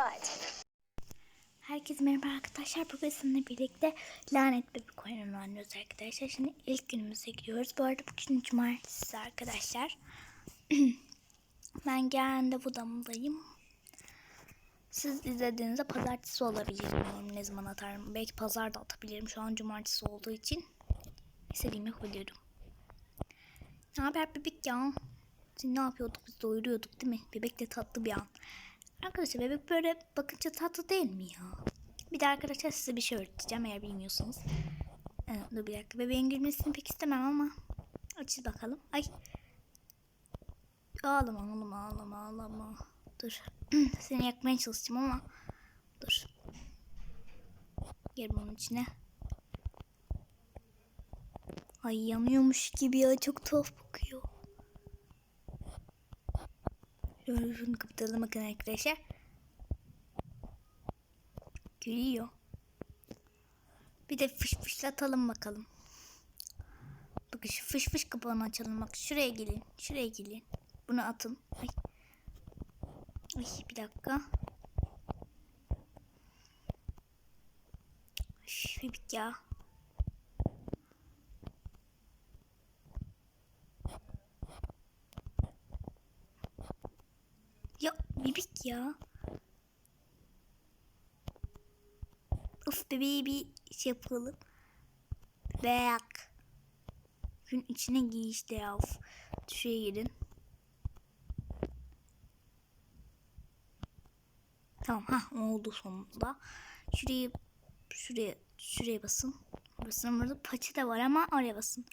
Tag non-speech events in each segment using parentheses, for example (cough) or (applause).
But Herkese merhaba arkadaşlar. Bugün sizinle birlikte lanet bebek oyununu oynuyoruz arkadaşlar. Şimdi ilk günümüze gidiyoruz. Bu arada bugün cumartesi arkadaşlar. (clears throat) ben genelde bu damdayım. Siz izlediğinizde pazartesi olabilir. Bilmiyorum ne zaman atarım. Belki pazar da atabilirim. Şu an cumartesi olduğu için istediğimi yapabilirim. Ne haber bebek ya? Şimdi ne yapıyorduk? Biz doyuruyorduk değil mi? Bebek de tatlı bir an. Arkadaşlar bebek böyle bakınca tatlı değil mi ya? Bir de arkadaşlar size bir şey öğreteceğim eğer bilmiyorsanız. Evet, dur bir dakika. Bebeğin gülmesini pek istemem ama. Açız bakalım. Ay. Ağlama ağlama ağlama ağlama. Dur. (clears throat) Seni yakmaya çalışacağım ama. Dur. Gel bunun içine. Ay yanıyormuş gibi ya. Çok tuhaf bakıyor. Şöyle kapatalım bakın arkadaşlar. Gülüyor. Bir de fış fışlatalım bakalım. Bakın şu fış fış kapağını açalım. Bak şuraya gelin. Şuraya gelin. Bunu atın. Ay. Ay bir dakika. Üf. Ya ya. Of bebeği bir şey yapalım. Bebek. Gün içine giy işte ya. Of. Şuraya girin. Tamam ha oldu sonunda. Şuraya şuraya şuraya basın. Basın burada paça da var ama oraya basın.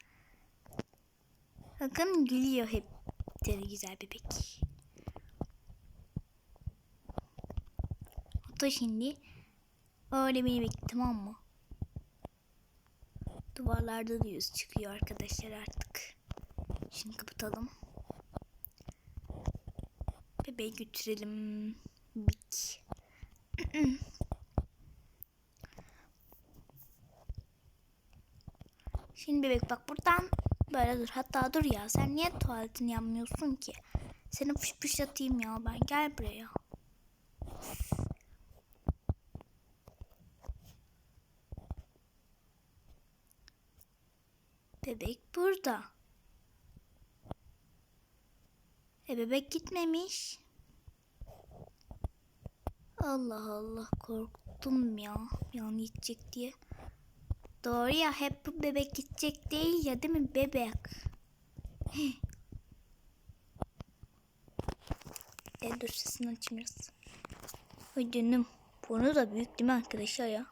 Bakın gülüyor hep. Deli güzel bebek. Hatta şimdi öyle beni bekle tamam mı? Duvarlarda da çıkıyor arkadaşlar artık. Şimdi kapatalım. Bebeği götürelim. Bik. (clears throat) Şimdi bebek bak buradan böyle dur. Hatta dur ya sen niye tuvaletini yapmıyorsun ki? Seni fış fış atayım ya ben gel buraya. Bebek burada. E bebek gitmemiş. Allah Allah korktum ya. Yani gidecek diye. Doğru ya hep bu bebek gidecek değil ya değil mi bebek? (laughs) E dur sesini açayım biraz. Ay canım. Bunu da büyük değil mi arkadaşlar ya?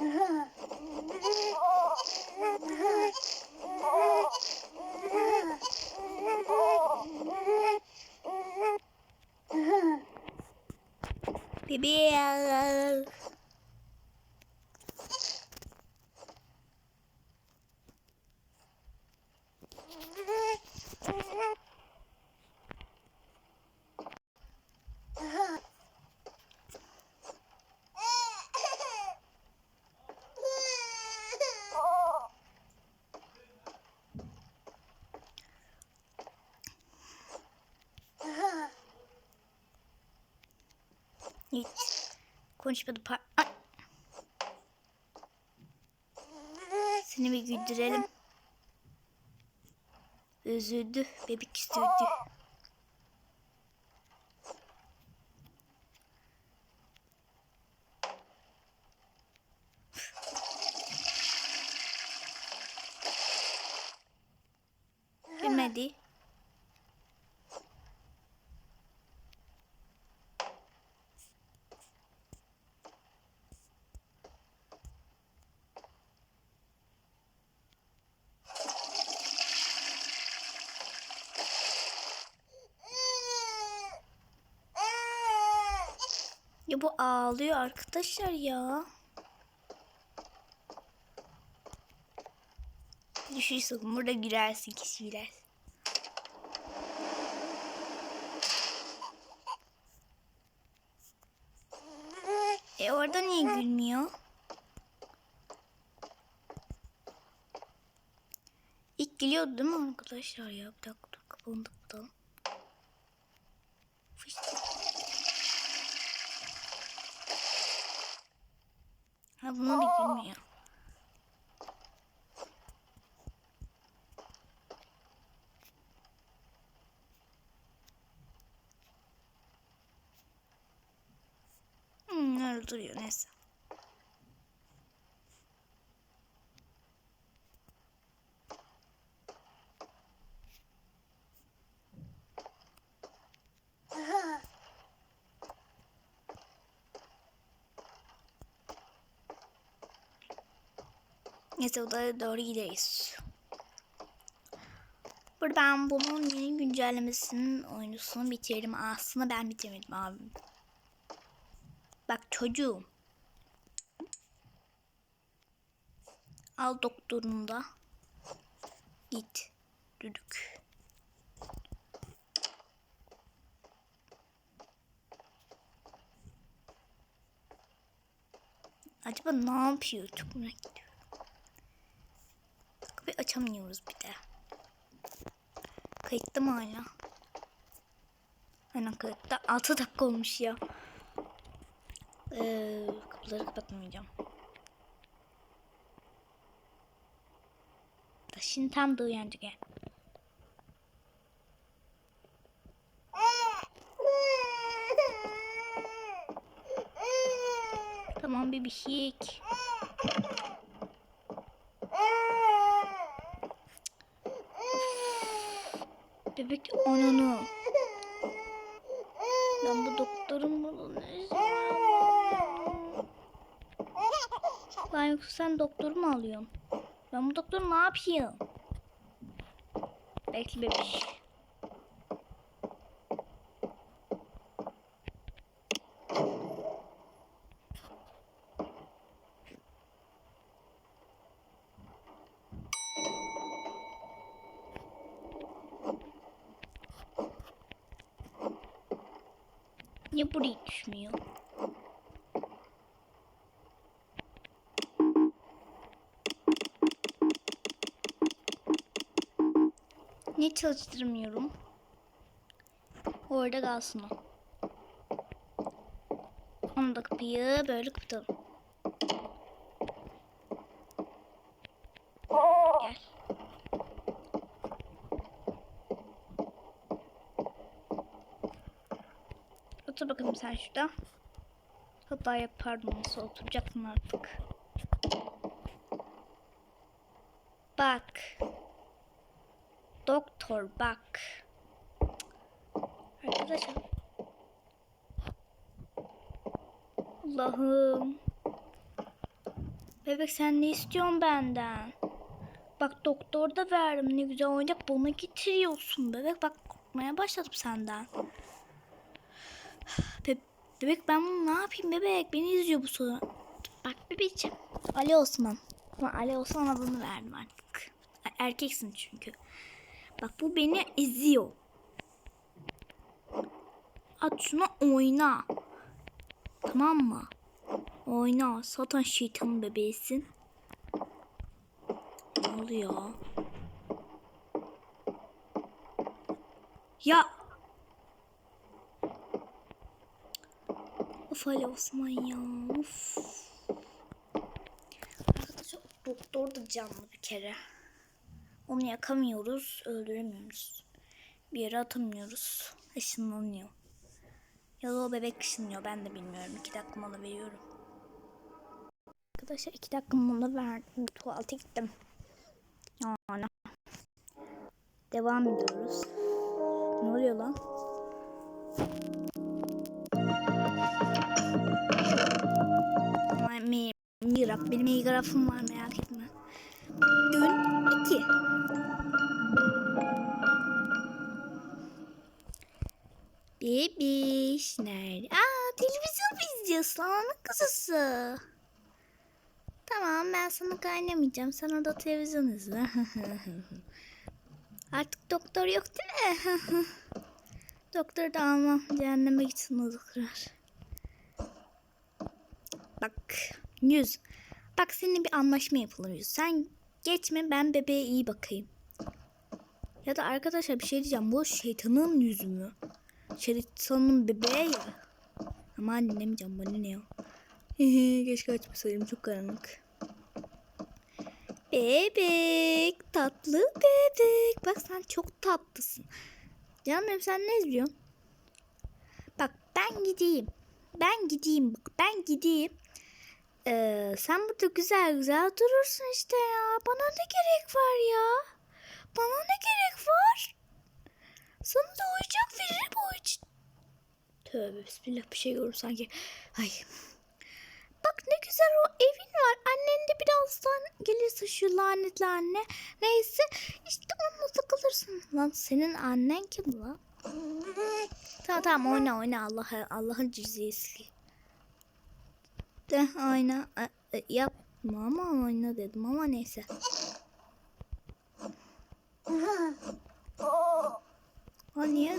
(laughs) (laughs) konuşmadı. Par Ay. Seni bir güldürelim. Üzüldü. Bebek üzüldü. Gülmedi. Ya bu ağlıyor arkadaşlar ya. Düşüş sakın burada girersin kişiler. E orada niye gülmüyor? İlk gülüyordu değil mi arkadaşlar ya? Bir dakika dur kapağını da kapatalım. Fış. Ha bunu da bilmiyor. Hmm, öyle duruyor neyse. Neyse odaya doğru gideriz. Burada ben bunun yeni güncellemesinin oyunusunu bitirdim. Aslında ben bitirmedim abi. Bak çocuğum. Al doktorunu da. Git. Düdük. Acaba ne yapıyor? Çok merak ediyorum. Açamıyoruz bir de. Kayıtta mı hala? Aynen kayıtta. 6 dakika olmuş ya. Ee, kapıları kapatmayacağım. Da Şimdi tam da uyandı gel. Tamam bebişik. Bebek onunu. Ben bu doktorun bunu ne? Lan yoksa sen doktoru mu alıyorsun? Ben bu doktoru ne yapayım? Belki bebiş. Niye buraya düşmüyor? Niye çalıştırmıyorum? Orada kalsın o. Onu da kapıyı böyle kapatalım. Gel. Otur bakalım sen şurada. Hatta yap pardon nasıl oturacaksın artık. Bak. Doktor bak. Arkadaşlar. Allah'ım. Bebek sen ne istiyorsun benden? Bak doktor da verdim ne güzel oyuncak bana getiriyorsun bebek bak korkmaya başladım senden. Be bebek ben bunu ne yapayım bebek beni izliyor bu soru. Bak bebeğim. Ali Osman. Ama Ali Osman adını verdim artık. Erkeksin çünkü. Bak bu beni eziyor. At şuna oyna. Tamam mı? Oyna. Satan şeytanın bebeğisin. Ne oluyor? Ya. Of Ali Osman ya. Of. Arkadaşlar doktor da canlı bir kere. Onu yakamıyoruz, öldüremiyoruz. Bir yere atamıyoruz. Işınlanıyor. Ya da o bebek ışınlıyor ben de bilmiyorum. İki dakika mola veriyorum. Arkadaşlar iki dakika mola verdim. Tuvalete gittim. Yani. Devam ediyoruz. Ne oluyor lan? Mi, mirap. Benim iyi grafım var merak etme. Gün 2. Bebiş nerede? Aa televizyon mu izliyorsun ananın kızısı. Tamam ben sana kaynamayacağım. Sen orada televizyon izle. (laughs) Artık doktor yok değil mi? (laughs) doktor da almam. Cehenneme gitsin o doktor. Bak yüz. Bak seninle bir anlaşma yapalım yüz. Sen geçme ben bebeğe iyi bakayım. Ya da arkadaşlar bir şey diyeceğim. Bu şeytanın yüzü mü? Şeytanın bebeği ya. Ama dinlemeyeceğim bana ne ya. (laughs) Keşke açmasaydım çok karanlık. Bebek, tatlı bebek. Bak sen çok tatlısın. Canım sen ne izliyorsun? Bak ben gideyim. Ben gideyim. Bak ben gideyim. Ee, sen burada güzel güzel durursun işte ya. Bana ne gerek var ya? Bana ne gerek var? Sana da oyuncak veririm oyuncak. Tövbe bismillah bir şey görür sanki. Ay. Bak ne güzel o evin var. Annen de birazdan gelirse şu lanetli anne. Neyse işte onunla takılırsın. Lan senin annen kim lan? Tamam tamam oyna oyna Allah Allah'ın cüzesi. De oyna E, e, yapma ama oyna dedim ama neyse. O niye?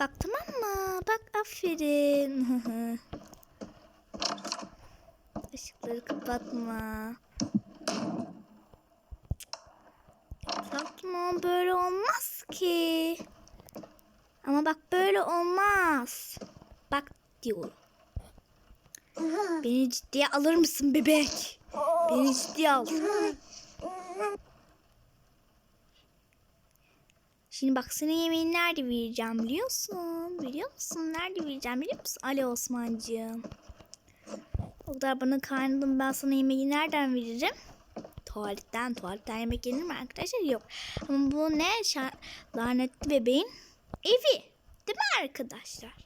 Bak tamam mı? Bak aferin. (laughs) Işıkları kapatma. Tatma böyle olmaz ki. Ama bak böyle olmaz. Bak diyorum. Beni ciddiye alır mısın bebek? Beni ciddiye al. Şimdi bak sana yemeğini nerede vereceğim biliyorsun. Biliyor musun? Nerede vereceğim biliyor musun? Ali Osman'cığım. O kadar bana karnım ben sana yemeği nereden veririm? Tuvaletten, tuvaletten yemek yenir mi arkadaşlar? Yok. Ama bu ne? Şa lanetli bebeğin evi. Değil mi arkadaşlar?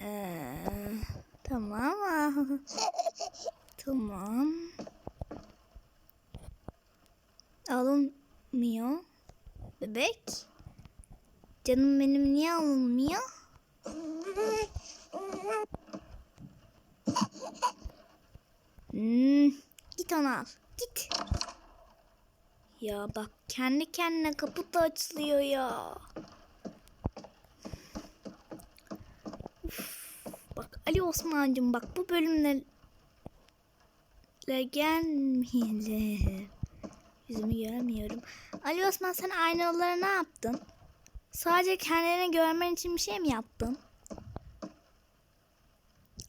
Ee, tamam. (laughs) tamam. Alınmıyor. Bebek. Canım benim niye alınmıyor? Hmm, git onu al. Git. Ya bak kendi kendine kapı da açılıyor ya. Uf, bak Ali Osman'cığım bak bu bölümle gelmeyelim. Yüzümü göremiyorum. Ali Osman sen aynalara ne yaptın? Sadece kendini görmen için bir şey mi yaptın?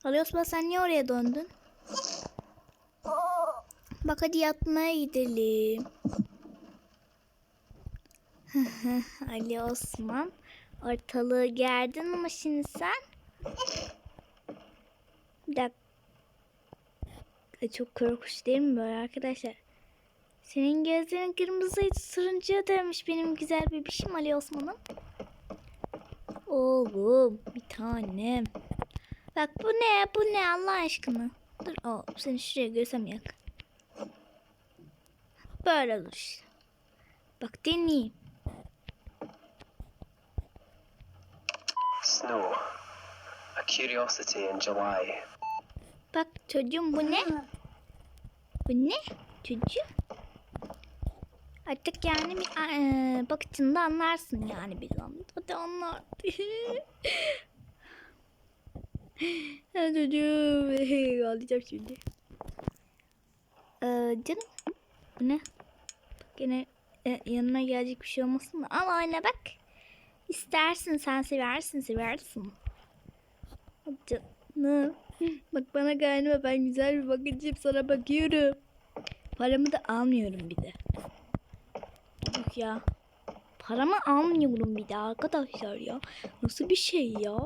Ali Osman sen niye oraya döndün? Bak hadi yatmaya gidelim. (laughs) Ali Osman ortalığı gerdin ama şimdi sen bir dakika çok korkunç değil mi böyle arkadaşlar? Senin gözlerin kırmızıydı turuncuya dönmüş benim güzel bebişim Ali Osman'ım. Oğlum bir tanem. Bak bu ne bu ne Allah aşkına. Dur o seni şuraya görsem yak. Böyle olur işte. Bak deneyeyim. Snow, a curiosity in July. Çocuğum bu ne? Bu ne? Çocuğum. Artık yani eee, bakışında anlarsın yani bir anda. (laughs) Hadi anlar. Çocuğum. (laughs) Ağlayacağım şimdi. Ee, canım. Bu ne? Bak yine e, yanına gelecek bir şey olmasın da. Al ayna bak. İstersin sen seversin seversin. Canım. Bak bana galiba ben güzel bir bakıcıyım sana bakıyorum. Paramı da almıyorum bir de. Yok ya. Paramı almıyorum bir de arkadaşlar ya. Nasıl bir şey ya?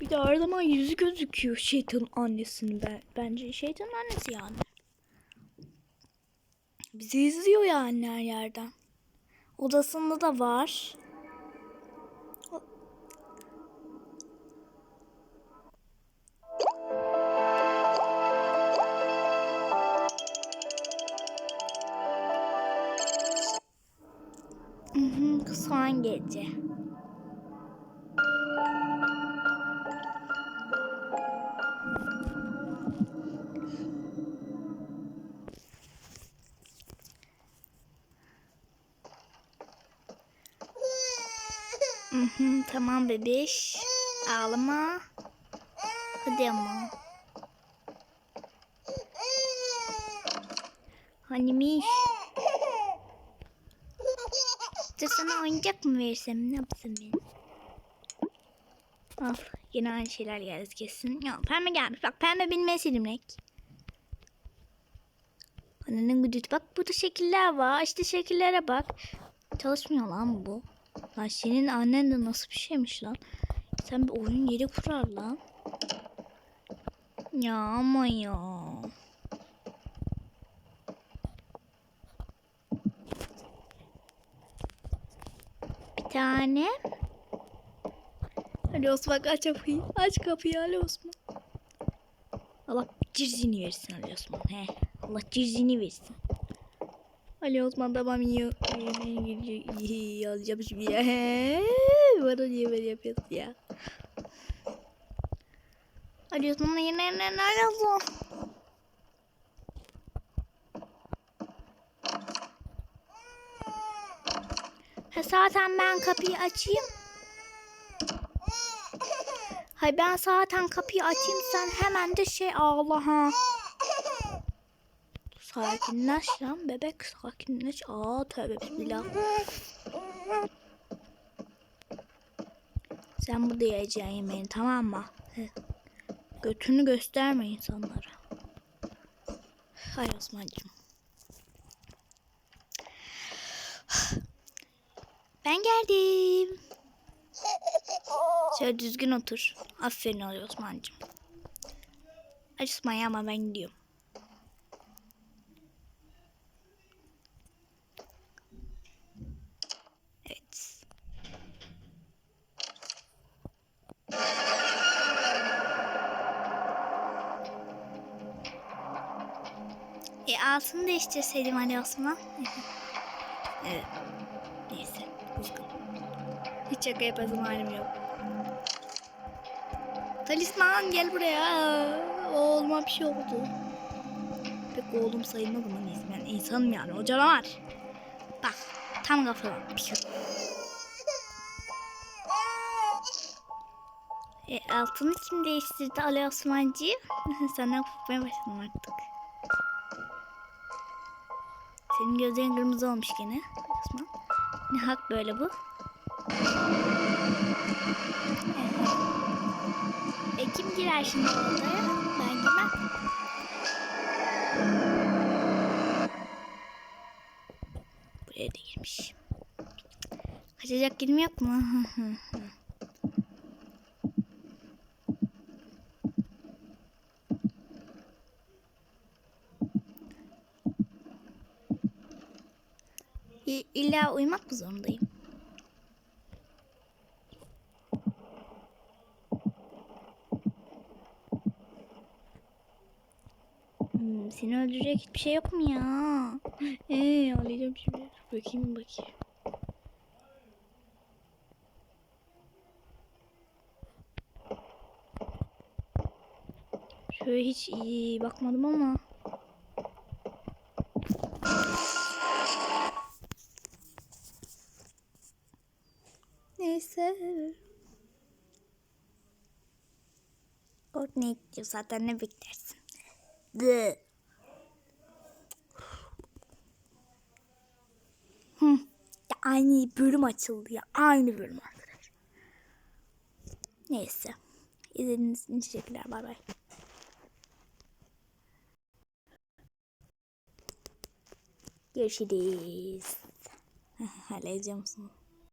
Bir de her zaman yüzü gözüküyor şeytanın annesinin ben, bence şeytanın annesi yani. Bizi izliyor yani her yerden. Odasında da var. Son gece. Hı, tamam bebiş. Ağlama. Hadi ama. Hanimiş. Dur sana oyuncak mı versem ne yapsam ben? Al yine aynı şeyler geldi kesin. Ya pembe gelmiş. Bak pembe benim en sevdiğim renk. Annenin güdütü. Bak burada şekiller var. İşte şekillere bak. Çalışmıyor lan bu. Lan senin annen de nasıl bir şeymiş lan. Sen bir oyun yeri kurar lan. Ya ama ya. Tane. Hadi Osman aç kapıyı. Aç kapıyı Ali Osman. Allah cirzini versin Ali Osman. He. Allah cirzini versin. Ali Osman tamam iyi. İyi alacağım şimdi ya. He. Bana niye böyle yapıyorsun ya? Ali Osman'la yine yine nerede zaten ben kapıyı açayım. Hay ben zaten kapıyı açayım sen hemen de şey ağla ha. Sakinleş lan bebek sakinleş. Aa tövbe bismillah. Sen burada yiyeceksin yemeğini tamam mı? Götünü gösterme insanlara. Hay Osman'cığım. Ben geldim. (laughs) Şöyle düzgün otur. Aferin Ali Osman'cığım. Ali Osman ama ben gidiyorum. Evet. E altını değiştirseydim Ali Osman. (laughs) evet. Neyse. Kuzgun. Hiç şaka yapasım halim yok. Talisman gel buraya. Oğluma bir şey oldu. Pek oğlum sayılmaz ama neyse ben insanım yani o canavar. Bak tam kafadan. E, altını kim değiştirdi Ali Osmancı? (laughs) Senden korkmaya başladım artık. Senin gözlerin kırmızı olmuş gene Osman. Ne hak böyle bu? Evet. E kim girer şimdi odaya? Ben girmem. Buraya da girmiş. Kaçacak girim yok mu? (laughs) İlla uyumak mı zorundayım? Hmm, seni öldürecek hiçbir şey yok mu ya? Eee ağlayacağım şimdi. Bakayım bakayım. Şöyle hiç iyi bakmadım ama. Neyse. Kork ne diyor zaten ne beklersin? De. Hı. Aynı bölüm açıldı ya. Aynı bölüm arkadaşlar. Neyse. İzlediğiniz için teşekkürler. Bay bay. Görüşürüz. (laughs) Hala izliyor musun?